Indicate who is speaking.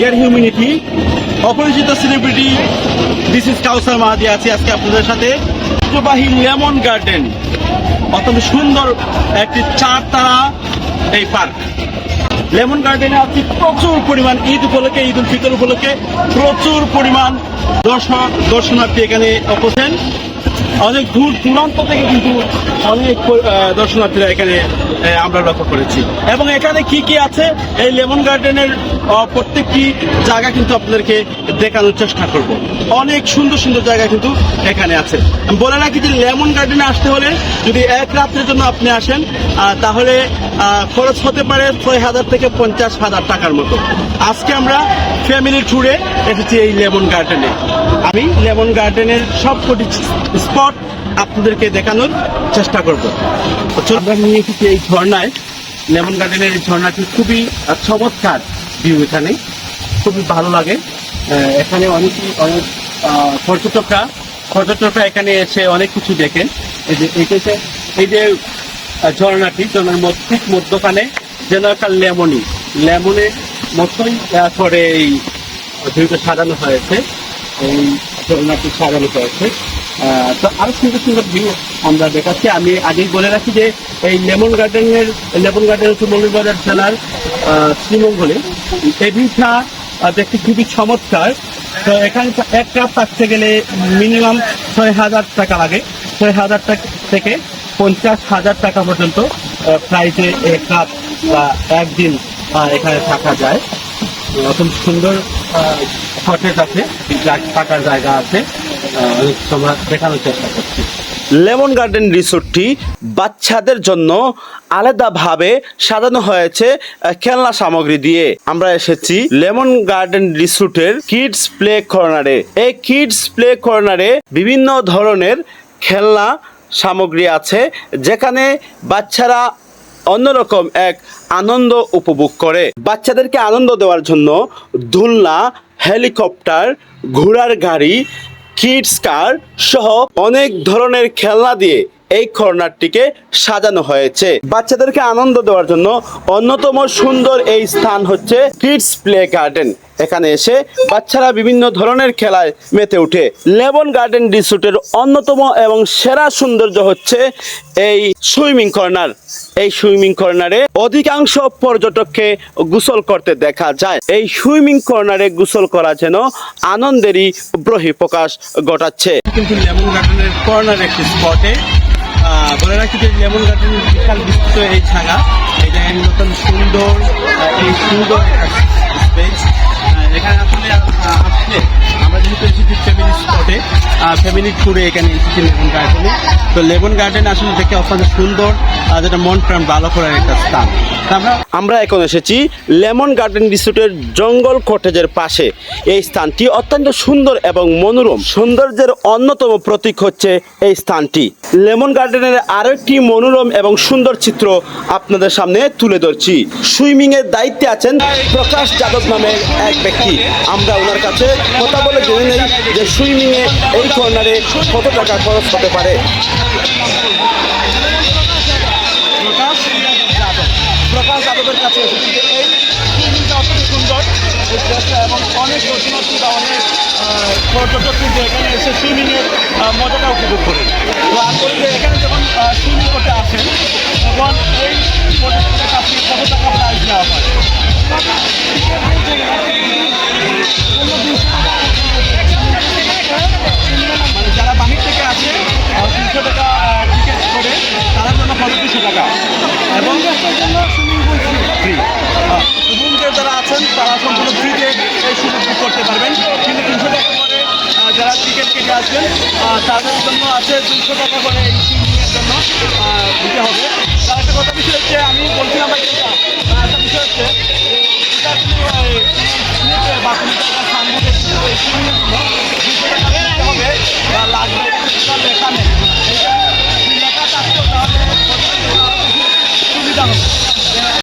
Speaker 1: Air humanity, অপরিচিত celebrity this is Kawsar Mahadi আছি আজকে আপনাদের সাথে। ঐতিহ্যবাহী লেমন গার্ডেন অত্যন্ত সুন্দর একটি চার তারা এই পার্ক লেমন গার্ডেনে আছে প্রচুর পরিমাণ ঈদ উপলক্ষে, ঈদ উল ফিতর উপলক্ষে প্রচুর পরিমাণ দর্শক, দর্শনার্থী এখানে উপস্থিত অনেক দূর দূরান্ত থেকে কিন্তু অনেক দর্শনার্থীরা এখানে আমরা লক্ষ্য করেছি। এবং এখানে কি কি আছে? এই লেমন গার্ডেনের প্রত্যেকটি জায়গা কিন্তু আপনাদেরকে দেখানোর চেষ্টা করব। অনেক সুন্দর সুন্দর জায়গা কিন্তু এখানে আছে। বলে রাখি যে লেমন গার্ডেনে আসতে হলে যদি এক রাত্রের জন্য আপনি আসেন তাহলে খরচ হতে পারে ছয় হাজার থেকে পঞ্চাশ হাজার টাকার মতো। আজকে আমরা ফ্যামিলি ট্যুরে এসেছি এই লেমন গার্ডেনে। আমি লেমন গার্ডেনের সবকটি স্পট আপনাদেরকে দেখানোর চেষ্টা করব। আমরা নিয়ে এসেছি এই ঝর্ণায়। লেমন গার্ডেনের এই ঝর্ণাটি খুবই চমৎকার। ভিউ এখানে। খুবই ভালো লাগে। এখানে অনেক অনেক পর্যটকরা পর্যটকরা এখানে এসে অনেক কিছু দেখেন এই যে যে, এই যে ঝর্ণাটি, ঝর্ণার ঠিক মধ্যখানে যেন একটা লেমনি। লেমনের মতোই করে এই ভিউটা সাজানো হয়েছে। এই ঝর্ণাটি সাজানো হয়েছে। তো আরও সুন্দর সুন্দর ভিউ আমরা দেখাচ্ছি। আমি আগেই বলে রাখি যে এই লেমন গার্ডেনের, লেমন গার্ডেন হচ্ছে মৌলবাজার জেলার শ্রীমঙ্গলে এই দেখতে খুবই চমৎকার। তো এখানে এক কাপ থাকতে গেলে মিনিমাম ছয় হাজার টাকা লাগে। ছয় হাজার টাকা থেকে পঞ্চাশ হাজার টাকা পর্যন্ত প্রাইসে এক কাপ বা একদিন এখানে থাকা যায়। অত সুন্দর কটেজ আছে, যা- থাকার জায়গা আছে। অনেক সময় দেখানোর চেষ্টা করছি।
Speaker 2: লেমন গার্ডেন রিসোর্টটি বাচ্চাদের জন্য আলাদাভাবে সাজানো হয়েছে খেলনা সামগ্রী দিয়ে। আমরা এসেছি লেমন গার্ডেন রিসোর্টের কিডস প্লে কর্নারে। এই কিডস প্লে কর্নারে বিভিন্ন ধরনের খেলনা সামগ্রী আছে, যেখানে বাচ্চারা অন্যরকম এক আনন্দ উপভোগ করে। বাচ্চাদেরকে আনন্দ দেওয়ার জন্য দোলনা হেলিকপ্টার, ঘোড়ার গাড়ি কিডস কার সহ অনেক ধরনের খেলনা দিয়ে এই কর্নারটিকে সাজানো হয়েছে। বাচ্চাদেরকে আনন্দ দেওয়ার জন্য অন্যতম সুন্দর এই স্থান হচ্ছে কিডস প্লে গার্ডেন এখানে এসে বাচ্চারা বিভিন্ন ধরনের খেলায় মেতে ওঠে। লেবন গার্ডেন রিসোর্টের অন্যতম এবং সেরা সৌন্দর্য হচ্ছে এই সুইমিং কর্নার। এই সুইমিং কর্নারে অধিকাংশ পর্যটককে গোসল করতে দেখা যায়। এই সুইমিং কর্নারে গোসল করা যেন আনন্দেরই বহিঃপ্রকাশ ঘটাচ্ছে।
Speaker 1: কিন্তু লেমন গার্ডেনের কর্নার একটি স্পটে বলে রাখি যে লেমন গার্ডেন বিশাল বিস্তৃত এই ছাগা। এটা এক নতুন সুন্দর এই সুন্দর স্পেস এখানে আসলে আসলে আমরা যেহেতু এসেছি ফ্যামিলি স্পটে ফ্যামিলি ট্যুরে এখানে এসেছি লেমন গার্ডেনে। তো লেমন গার্ডেন আসলে দেখে অত্যন্ত সুন্দর যেটা মন প্রাণ ভালো করার একটা স্থান। আমরা
Speaker 2: এখন এসেছি লেমন গার্ডেন রিসোর্টের জঙ্গল কটেজের পাশে। এই স্থানটি অত্যন্ত সুন্দর এবং মনোরম। সৌন্দর্যের অন্যতম প্রতীক হচ্ছে এই স্থানটি। লেমন গার্ডেনের আরও একটি মনোরম এবং সুন্দর চিত্র আপনাদের সামনে তুলে ধরছি। সুইমিং এর দায়িত্বে আছেন প্রকাশ যাদব নামের এক ব্যক্তি। আমরা ওনার কাছে কথা বলে জেনে নেই যে সুইমিং এ এই কর্নারে কত টাকা খরচ হতে পারে।
Speaker 1: প্রকাশ যাদবের কাছে এসেছি যে এই সুইমিংটা অত্যন্ত সুন্দর। এই জায়গাটা এবং অনেক দর্শনার্থী বা অনেক পর্যটক কিন্তু এখানে এসে সুইমিংয়ের মজাটা উপভোগ করে তো আসলে যে এখানে যখন সুইমিং করতে আসেন, তখন এই পর্যটকের কাছে কত টাকা প্রাইস নেওয়া হয়? মানে যারা বাহির থেকে আসে তিনশো টাকা টিকিট করে তাদের জন্য পঁয়ত্রিশশো টাকা। এবং ফ্রি সুইমিংয়ের যারা আছেন তারা সম্পূর্ণ ফ্রিতে এই সুযোগ বুক করতে পারবেন। কিন্তু তিনশো টাকা করে যারা টিকিট কেটে আসবেন তাদের জন্য আছে দুশো টাকা করে এই সুইমিংয়ের জন্য দিতে হবে। তার একটা কথা বিষয় হচ্ছে আমি বলছিলাম ভাই একটা বিষয় হচ্ছে যে এটা আসলে, আহ, সিলেটের বা কোনো একটা সামনের এই সুইমিংয়ের জন্য দুশো টাকা হবে লাগবে ஆகும்